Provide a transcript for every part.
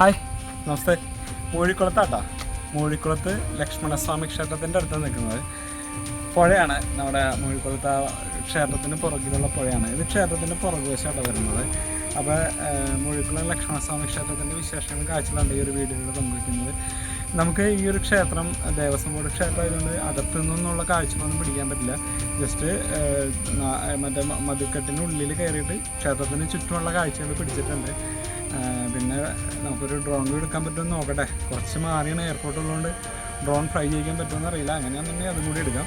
Hi നമസ്തേ. മൂഴിക്കുളത്താട്ടാ. മൂഴിക്കുളത്ത് ലക്ഷ്മണസ്വാമി ക്ഷേത്രത്തിന്റെ അടുത്താണ് നിൽക്കുന്നത്. പുഴയാണ്. നമ്മുടെ മൂഴിക്കുളത്ത് ക്ഷേത്രത്തിന് പുറകിലുള്ള പുഴയാണ്. ഇത് ക്ഷേത്രത്തിന്റെ പുറകുവശമാണ് വരുന്നത്. അപ്പോൾ മൂഴിക്കുളം ലക്ഷ്മണസ്വാമി ക്ഷേത്രത്തിന്റെ വിശേഷങ്ങൾ കാഴ്ചകളാണ് ഈ ഒരു വീഡിയോയിൽ പങ്കുവയ്ക്കുന്നത് നമുക്ക് ഈ ഒരു ക്ഷേത്രം ദേവസ്വം ബോർഡ് ക്ഷേത്രം ആയതുകൊണ്ട് അകത്തു നിന്നുള്ള കാഴ്ചകളൊന്നും പിടിക്കാൻ പറ്റില്ല. ജസ്റ്റ് മറ്റേ മ- ഉള്ളിൽ കയറിയിട്ട് ക്ഷേത്രത്തിന് ചുറ്റുമുള്ള കാഴ്ചകൾ പിടിച്ചിട്ടുണ്ട്. പിന്നെ നമുക്കൊരു ഡ്രോൺ എടുക്കാൻ പറ്റുമെന്ന് നോക്കട്ടെ. കുറച്ച് മാറിയാണ് എയർപോർട്ട് ഉള്ളതുകൊണ്ട് ഡ്രോൺ ഫ്രൈ ചെയ്യിക്കാൻ പറ്റുമെന്ന് അറിയില്ല. അങ്ങനെയാണെന്നുണ്ടെങ്കിൽ അതും കൂടി എടുക്കാം.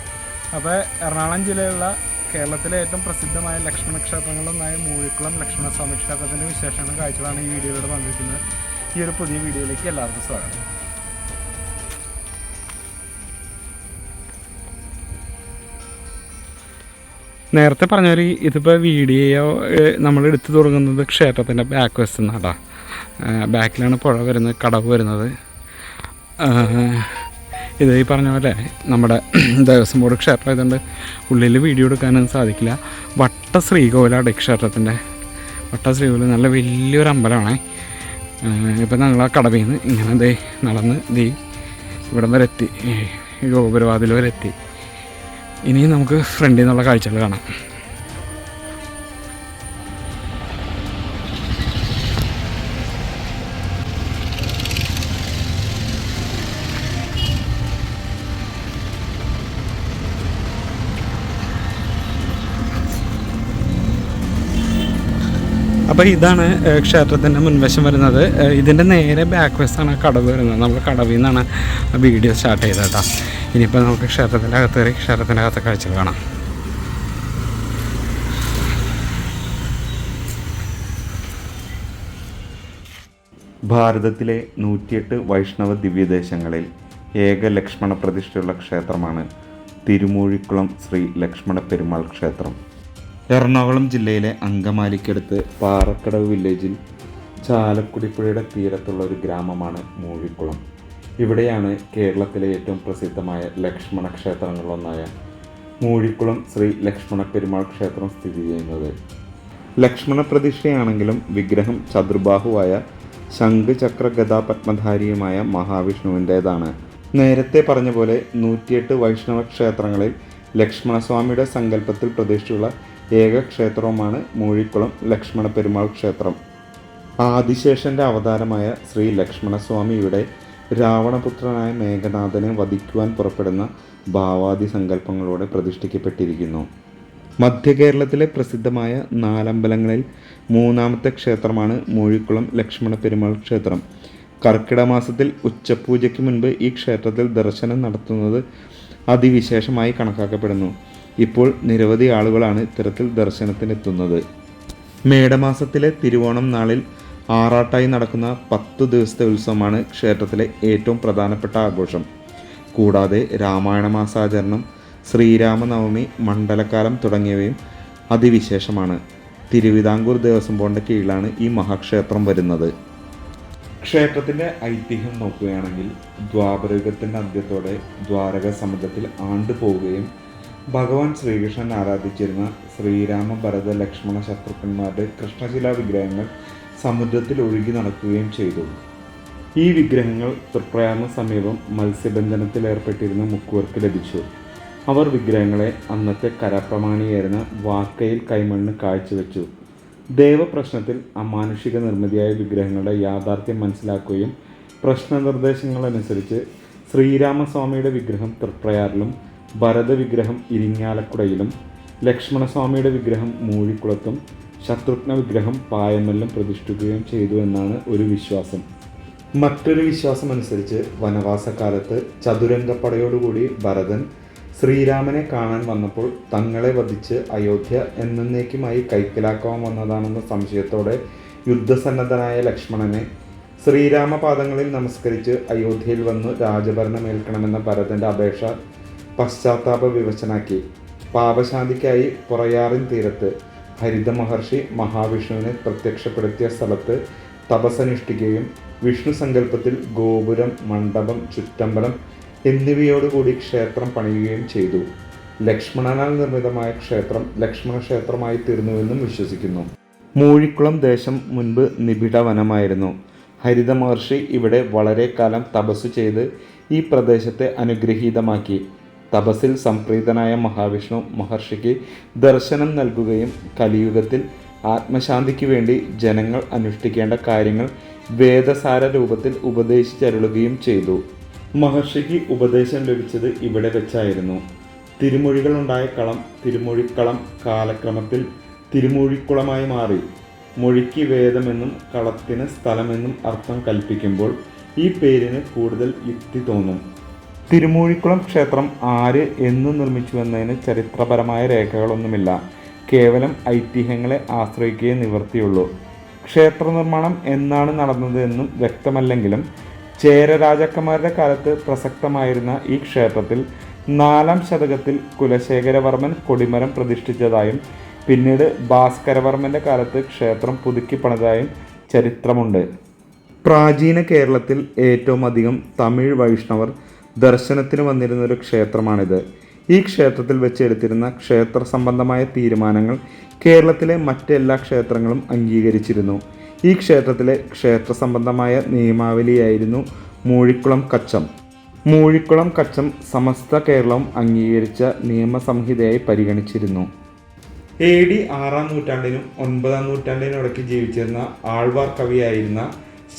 അപ്പോൾ എറണാകുളം ജില്ലയിലുള്ള കേരളത്തിലെ ഏറ്റവും പ്രസിദ്ധമായ ലക്ഷ്മണ ക്ഷേത്രങ്ങളിലൊന്നായ മൂഴിക്കുളം ലക്ഷ്മണസ്വാമി ക്ഷേത്രത്തിന്റെ വിശേഷങ്ങളും കാഴ്ചകളാണ് ഈ വീഡിയോയിലൂടെ പങ്കുവയ്ക്കുന്നത് ഈ ഒരു പുതിയ വീഡിയോയിലേക്ക് എല്ലാവർക്കും സ്വാഗതം. നേരത്തെ പറഞ്ഞ ഒരു ഇതിപ്പോൾ വീഡിയോ നമ്മൾ എടുത്തു തുടങ്ങുന്നത് ക്ഷേത്രത്തിന്റെ ബാക്ക് വശത്ത് നിന്നാണ് ബാക്കിലാണ് പുഴ വരുന്നത് കടവ് വരുന്നത്. ഇത് ഈ പറഞ്ഞ പോലെ നമ്മുടെ ദേവസ്വം ബോർഡ് ക്ഷേത്രം ആയതുകൊണ്ട് ഉള്ളിൽ വീഡിയോ എടുക്കാനൊന്നും സാധിക്കില്ല. വട്ട ശ്രീകോവിലാണ് ക്ഷേത്രത്തിന്റെ. വട്ട ശ്രീകോവിൽ നല്ല വലിയൊരു അമ്പലമാണ്. ഇപ്പം ഞങ്ങൾ ആ കടവിൽ നിന്ന് ഇങ്ങനെ ദേ നടന്ന് ദേ ഇവിടം വരെ എത്തി. ഗോപുരവാതിൽ വരെ എത്തി. ഇനി നമുക്ക് ഫ്രണ്ടിൽ നിന്നുള്ള കാഴ്ചകൾ കാണാം. അപ്പോൾ ഇതാണ് ക്ഷേത്രത്തിന്റെ മുൻവശം വരുന്നത്. ഇതിന്റെ നേരെ ബാക്ക് വശത്താണ് കടവ് വരുന്നത്. നമ്മൾ കടവിൽ നിന്നാണ് വീഡിയോ സ്റ്റാർട്ട് ചെയ്തത് കേട്ടോ. ഇനിയിപ്പോൾ നമുക്ക് ക്ഷേത്രത്തിന്റെ അകത്ത് കയറി ക്ഷേത്രത്തിന്റെ അകത്തെ കാഴ്ചകൾ കാണാം. ഭാരതത്തിലെ നൂറ്റിയെട്ട് വൈഷ്ണവ ദിവ്യദേശങ്ങളിൽ ഏക ലക്ഷ്മണ പ്രതിഷ്ഠയുള്ള ക്ഷേത്രമാണ് തിരുമൂഴിക്കുളം ശ്രീ ലക്ഷ്മണ പെരുമാൾ ക്ഷേത്രം. എറണാകുളം ജില്ലയിലെ അങ്കമാലിക്കടുത്ത് പാറക്കടവ് വില്ലേജിൽ ചാലക്കുടിപ്പുഴയുടെ തീരത്തുള്ള ഒരു ഗ്രാമമാണ് മൂഴിക്കുളം. ഇവിടെയാണ് കേരളത്തിലെ ഏറ്റവും പ്രസിദ്ധമായ ലക്ഷ്മണ ക്ഷേത്രങ്ങളിലൊന്നായ മൂഴിക്കുളം ശ്രീ ലക്ഷ്മണ പെരുമാൾ ക്ഷേത്രം സ്ഥിതി ചെയ്യുന്നത്. ലക്ഷ്മണ പ്രതിഷ്ഠയാണെങ്കിലും വിഗ്രഹം ചതുർബാഹുവായ ശംഖ് ചക്ര ഗതാപത്മധാരിയുമായ മഹാവിഷ്ണുവിന്റേതാണ്. നേരത്തെ പറഞ്ഞ പോലെ നൂറ്റിയെട്ട് വൈഷ്ണവ ക്ഷേത്രങ്ങളിൽ ലക്ഷ്മണസ്വാമിയുടെ സങ്കല്പത്തിൽ പ്രതിഷ്ഠയുള്ള ഏക ക്ഷേത്രവുമാണ് മൂഴിക്കുളം ലക്ഷ്മണ പെരുമാൾ ക്ഷേത്രം. ആദിശേഷന്റെ അവതാരമായ ശ്രീ ലക്ഷ്മണസ്വാമിയുടെ രാവണപുത്രനായ മേഘനാഥനെ വധിക്കുവാൻ പുറപ്പെടുന്ന ഭാവാദി സങ്കല്പങ്ങളോടെ പ്രതിഷ്ഠിക്കപ്പെട്ടിരിക്കുന്നു. മധ്യ കേരളത്തിലെ പ്രസിദ്ധമായ നാലമ്പലങ്ങളിൽ മൂന്നാമത്തെ ക്ഷേത്രമാണ് മൂഴിക്കുളം ലക്ഷ്മണ പെരുമാൾ ക്ഷേത്രം. കർക്കിടക മാസത്തിൽ ഉച്ചപൂജയ്ക്ക് മുൻപ് ഈ ക്ഷേത്രത്തിൽ ദർശനം നടത്തുന്നത് അതിവിശേഷമായി കണക്കാക്കപ്പെടുന്നു. ഇപ്പോൾ നിരവധി ആളുകളാണ് ഇത്തരത്തിൽ ദർശനത്തിനെത്തുന്നത്. മേടമാസത്തിലെ തിരുവോണം നാളിൽ ആറാട്ടായി നടക്കുന്ന പത്ത് ദിവസത്തെ ഉത്സവമാണ് ക്ഷേത്രത്തിലെ ഏറ്റവും പ്രധാനപ്പെട്ട ആഘോഷം. കൂടാതെ രാമായണ മാസാചരണം ശ്രീരാമനവമി മണ്ഡലകാലം തുടങ്ങിയവയും അതിവിശേഷമാണ്. തിരുവിതാംകൂർ ദേവസ്വം ബോർഡിന്റെ കീഴിലാണ് ഈ മഹാക്ഷേത്രം വരുന്നത്. ക്ഷേത്രത്തിന്റെ ഐതിഹ്യം നോക്കുകയാണെങ്കിൽ ദ്വാപരയുഗത്തിന്റെ അന്ത്യത്തോടെ ദ്വാരക സമുദ്രത്തിൽ ആണ്ടുപോവുകയും ഭഗവാൻ ശ്രീകൃഷ്ണൻ ആരാധിച്ചിരുന്ന ശ്രീരാമ ഭരത ലക്ഷ്മണ ശത്രുഘ്നന്മാരുടെ കൃഷ്ണശിലാ വിഗ്രഹങ്ങൾ സമുദ്രത്തിൽ ഒഴുകി നടക്കുകയും ചെയ്തു. ഈ വിഗ്രഹങ്ങൾ തൃപ്രയാറിന് സമീപം മത്സ്യബന്ധനത്തിൽ ഏർപ്പെട്ടിരുന്ന മുക്കുവർക്ക് ലഭിച്ചു. അവർ വിഗ്രഹങ്ങളെ അന്നത്തെ കരപ്രമാണിയായിരുന്ന വാക്കയിൽ കൈമണ്ണ് കാഴ്ചവെച്ചു. ദേവപ്രശ്നത്തിൽ അമാനുഷിക നിർമ്മിതിയായ വിഗ്രഹങ്ങളുടെ യാഥാർത്ഥ്യം മനസ്സിലാക്കുകയും പ്രശ്ന നിർദ്ദേശങ്ങളനുസരിച്ച് ശ്രീരാമസ്വാമിയുടെ വിഗ്രഹം തൃപ്രയാറിലും ഭരത വിഗ്രഹം ഇരിങ്ങാലക്കുടയിലും ലക്ഷ്മണസ്വാമിയുടെ വിഗ്രഹം മൂഴിക്കുളത്തും ശത്രുഘ്ന വിഗ്രഹം പായമെല്ലാം പ്രതിഷ്ഠിക്കുകയും ചെയ്തു എന്നാണ് ഒരു വിശ്വാസം. മറ്റൊരു വിശ്വാസം അനുസരിച്ച് വനവാസകാലത്ത് ചതുരംഗപ്പടയോടുകൂടി ഭരതൻ ശ്രീരാമനെ കാണാൻ വന്നപ്പോൾ തങ്ങളെ വധിച്ച് അയോധ്യ എന്നേക്കുമായി കൈക്കലാക്കാൻ വന്നതാണെന്ന സംശയത്തോടെ യുദ്ധസന്നദ്ധനായ ലക്ഷ്മണനെ ശ്രീരാമപാദങ്ങളിൽ നമസ്കരിച്ച് അയോധ്യയിൽ വന്ന് രാജഭരണമേൽക്കണമെന്ന ഭരതന്റെ അപേക്ഷ പശ്ചാത്താപ വിവശനാക്കി. പാപശാന്തിക്കായി പുറയാറിൻ തീരത്ത് ഹരിത മഹർഷി മഹാവിഷ്ണുവിനെ പ്രത്യക്ഷപ്പെടുത്തിയ സ്ഥലത്ത് തപസ്സനുഷ്ഠിക്കുകയും വിഷ്ണു സങ്കല്പത്തിൽ ഗോപുരം മണ്ഡപം ചുറ്റമ്പലം എന്നിവയോടുകൂടി ക്ഷേത്രം പണിയുകയും ചെയ്തു. ലക്ഷ്മണനാൽ നിർമ്മിതമായ ക്ഷേത്രം ലക്ഷ്മണ ക്ഷേത്രമായി തീർന്നുവെന്നും വിശ്വസിക്കുന്നു. മൂഴിക്കുളം ദേശം മുൻപ് നിബിഡ വനമായിരുന്നു ഹരിത മഹർഷി ഇവിടെ വളരെ കാലം തപസ്സു ചെയ്ത് ഈ പ്രദേശത്തെ അനുഗ്രഹീതമാക്കി. തപസ്സിൽ സംപ്രീതനായ മഹാവിഷ്ണു മഹർഷിക്ക് ദർശനം നൽകുകയും കലിയുഗത്തിൽ ആത്മശാന്തിക്ക് വേണ്ടി ജനങ്ങൾ അനുഷ്ഠിക്കേണ്ട കാര്യങ്ങൾ വേദസാര രൂപത്തിൽ ഉപദേശിച്ചരുളുകയും ചെയ്തു. മഹർഷിക്ക് ഉപദേശം ലഭിച്ചത് ഇവിടെ വെച്ചായിരുന്നു. തിരുമൊഴികളുണ്ടായ കളം തിരുമൊഴിക്കളം കാലക്രമത്തിൽ തിരുമൊഴിക്കുളമായി മാറി. മൊഴിക്ക് വേദമെന്നും കളത്തിന് സ്ഥലമെന്നും അർത്ഥം കൽപ്പിക്കുമ്പോൾ ഈ പേരിന് കൂടുതൽ യുക്തി തോന്നും. തിരുമൂഴിക്കുളം ക്ഷേത്രം ആര് എന്ന് നിർമ്മിച്ചുവെന്നതിന് ചരിത്രപരമായ രേഖകളൊന്നുമില്ല. കേവലം ഐതിഹ്യങ്ങളെ ആശ്രയിക്കുകയേ നിവർത്തിയുള്ളൂ ക്ഷേത്ര നിർമ്മാണം എന്നാണ് നടന്നതെന്നും വ്യക്തമല്ലെങ്കിലും ചേര രാജാക്കന്മാരുടെ കാലത്ത് പ്രസക്തമായിരുന്ന ഈ ക്ഷേത്രത്തിൽ നാലാം ശതകത്തിൽ കുലശേഖരവർമ്മൻ കൊടിമരം പ്രതിഷ്ഠിച്ചതായും പിന്നീട് ഭാസ്കരവർമ്മന്റെ കാലത്ത് ക്ഷേത്രം പുതുക്കി പണിതായും ചരിത്രമുണ്ട്. പ്രാചീന കേരളത്തിൽ ഏറ്റവും അധികം തമിഴ് വൈഷ്ണവർ ദർശനത്തിന് വന്നിരുന്ന ഒരു ക്ഷേത്രമാണിത്. ഈ ക്ഷേത്രത്തിൽ വെച്ച് എടുത്തിരുന്ന ക്ഷേത്ര സംബന്ധമായ തീരുമാനങ്ങൾ കേരളത്തിലെ മറ്റെല്ലാ ക്ഷേത്രങ്ങളും അംഗീകരിച്ചിരുന്നു. ഈ ക്ഷേത്രത്തിലെ ക്ഷേത്ര സംബന്ധമായ നിയമാവലിയായിരുന്നു മൂഴിക്കുളം കച്ചം. മൂഴിക്കുളം കച്ചം സമസ്ത കേരളവും അംഗീകരിച്ച നിയമസംഹിതയായി പരിഗണിച്ചിരുന്നു. എ ഡി ആറാം നൂറ്റാണ്ടിനും ഒൻപതാം നൂറ്റാണ്ടിനും ഇടയ്ക്ക് ജീവിച്ചിരുന്ന ആൾവാർ കവിയായിരുന്ന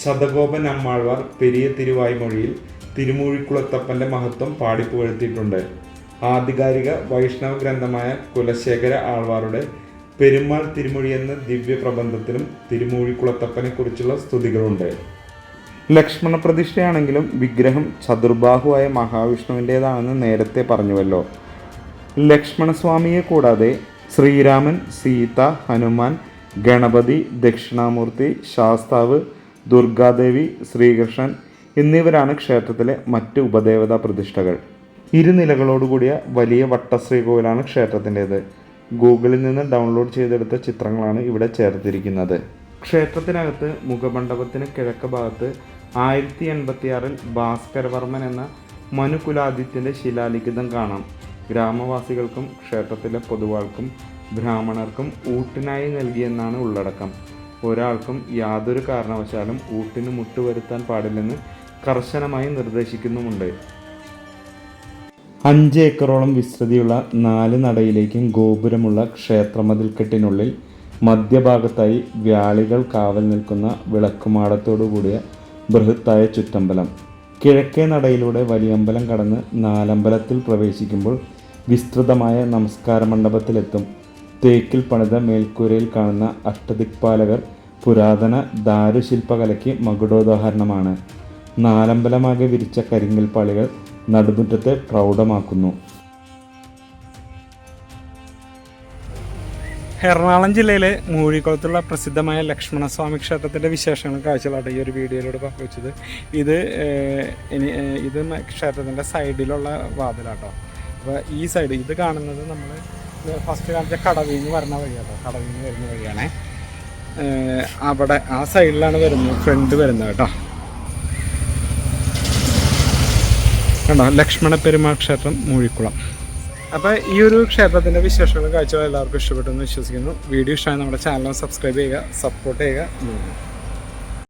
ശതഗോപൻ അമ്മാൾവാർ പെരിയ തിരുവായ്മൊഴിയിൽ തിരുമൂഴിക്കുളത്തപ്പന്റെ മഹത്വം പാടിപ്പുകഴ്ത്തിയിട്ടുണ്ട് ആധികാരിക വൈഷ്ണവ ഗ്രന്ഥമായ കുലശേഖര ആൾവാറുടെ പെരുമാൾ തിരുമൊഴി എന്ന ദിവ്യ പ്രബന്ധത്തിലും തിരുമൂഴിക്കുളത്തപ്പനെ കുറിച്ചുള്ള സ്തുതികളുണ്ട്. ലക്ഷ്മണ പ്രതിഷ്ഠയാണെങ്കിലും വിഗ്രഹം ചതുർബാഹുവായ മഹാവിഷ്ണുവിന്റേതാണെന്ന് നേരത്തെ പറഞ്ഞുവല്ലോ. ലക്ഷ്മണസ്വാമിയെ കൂടാതെ ശ്രീരാമൻ സീത ഹനുമാൻ ഗണപതി ദക്ഷിണാമൂർത്തി ശാസ്താവ് ദുർഗാദേവി ശ്രീകൃഷ്ണൻ എന്നിവരാണ് ക്ഷേത്രത്തിലെ മറ്റ് ഉപദേവതാ പ്രതിഷ്ഠകൾ. ഇരുനിലകളോടുകൂടിയ വലിയ വട്ടശ്രീകോവിലാണ് ക്ഷേത്രത്തിന്റേത്. ഗൂഗിളിൽ നിന്ന് ഡൗൺലോഡ് ചെയ്തെടുത്ത ചിത്രങ്ങളാണ് ഇവിടെ ചേർത്തിരിക്കുന്നത്. ക്ഷേത്രത്തിനകത്ത് മുഖമണ്ഡപത്തിന് കിഴക്ക് ഭാഗത്ത് ആയിരത്തി എൺപത്തിയാറിൽ ഭാസ്കരവർമ്മൻ എന്ന മനുകുലാദിത്യന്റെ ശിലാലിഖിതം കാണാം. ഗ്രാമവാസികൾക്കും ക്ഷേത്രത്തിലെ പൊതുവാൾക്കും ബ്രാഹ്മണർക്കും ഊട്ടിനായി നൽകിയെന്നാണ് ഉള്ളടക്കം. ഒരാൾക്കും യാതൊരു കാരണവശാലും ഊട്ടിന് മുട്ടുവരുത്താൻ പാടില്ലെന്ന് കർശനമായി നിർദ്ദേശിക്കുന്നുമുണ്ട്. അഞ്ച് ഏക്കറോളം വിസ്തൃതിയുള്ള നാല് നടയിലേക്കും ഗോപുരമുള്ള ക്ഷേത്രമതിൽക്കെട്ടിനുള്ളിൽ മധ്യഭാഗത്തായി വ്യാളികൾ കാവൽ നിൽക്കുന്ന വിളക്കുമാടത്തോടു കൂടിയ ബൃഹത്തായ ചുറ്റമ്പലം. കിഴക്കേ നടയിലൂടെ വലിയമ്പലം കടന്ന് നാലമ്പലത്തിൽ പ്രവേശിക്കുമ്പോൾ വിസ്തൃതമായ നമസ്കാര മണ്ഡപത്തിലെത്തും തേക്കിൽ പണിത മേൽക്കൂരയിൽ കാണുന്ന അഷ്ടദിക്പാലകർ പുരാതന ദാരുശില്പകലയ്ക്ക് മകുടോദാഹരണമാണ്. നാലമ്പലമാകെ വിരിച്ച കരിങ്കൽ പാളികൾ നടുമുറ്റത്തെ പ്രൗഢമാക്കുന്നു. എറണാകുളം ജില്ലയിലെ മൂഴിക്കുളത്തുള്ള പ്രസിദ്ധമായ ലക്ഷ്മണസ്വാമി ക്ഷേത്രത്തിന്റെ വിശേഷങ്ങൾ കാഴ്ചകളാണ് ഈ ഒരു വീഡിയോയിലൂടെ പങ്കുവച്ചത്. ഇത് ഇത് ക്ഷേത്രത്തിന്റെ സൈഡിലുള്ള വാതിലാട്ടോ. അപ്പോൾ ഈ സൈഡ് ഇത് കാണുന്നത് നമ്മൾ ഫസ്റ്റ് കാണിച്ച കടവിന്ന് വരുന്ന വഴിയാട്ടോ. കടവിന്ന് വരുന്ന വഴിയാണേ. അവിടെ ആ സൈഡിലാണ് വരുന്നത് ഫ്രണ്ട് വരുന്നത് കേട്ടോ. കണ്ടോ? ലക്ഷ്മണ പെരുമാൾ ക്ഷേത്രം മൂഴിക്കുളം. അപ്പോൾ ഈ ഒരു ക്ഷേത്രത്തിന്റെ വിശേഷങ്ങൾ കാഴ്ചകൾ എല്ലാവർക്കും ഇഷ്ടപ്പെട്ടു എന്ന് വിശ്വസിക്കുന്നു. വീഡിയോ ഇഷ്ടമായി നമ്മുടെ ചാനൽ സബ്സ്ക്രൈബ് ചെയ്യുക സപ്പോർട്ട് ചെയ്യുക.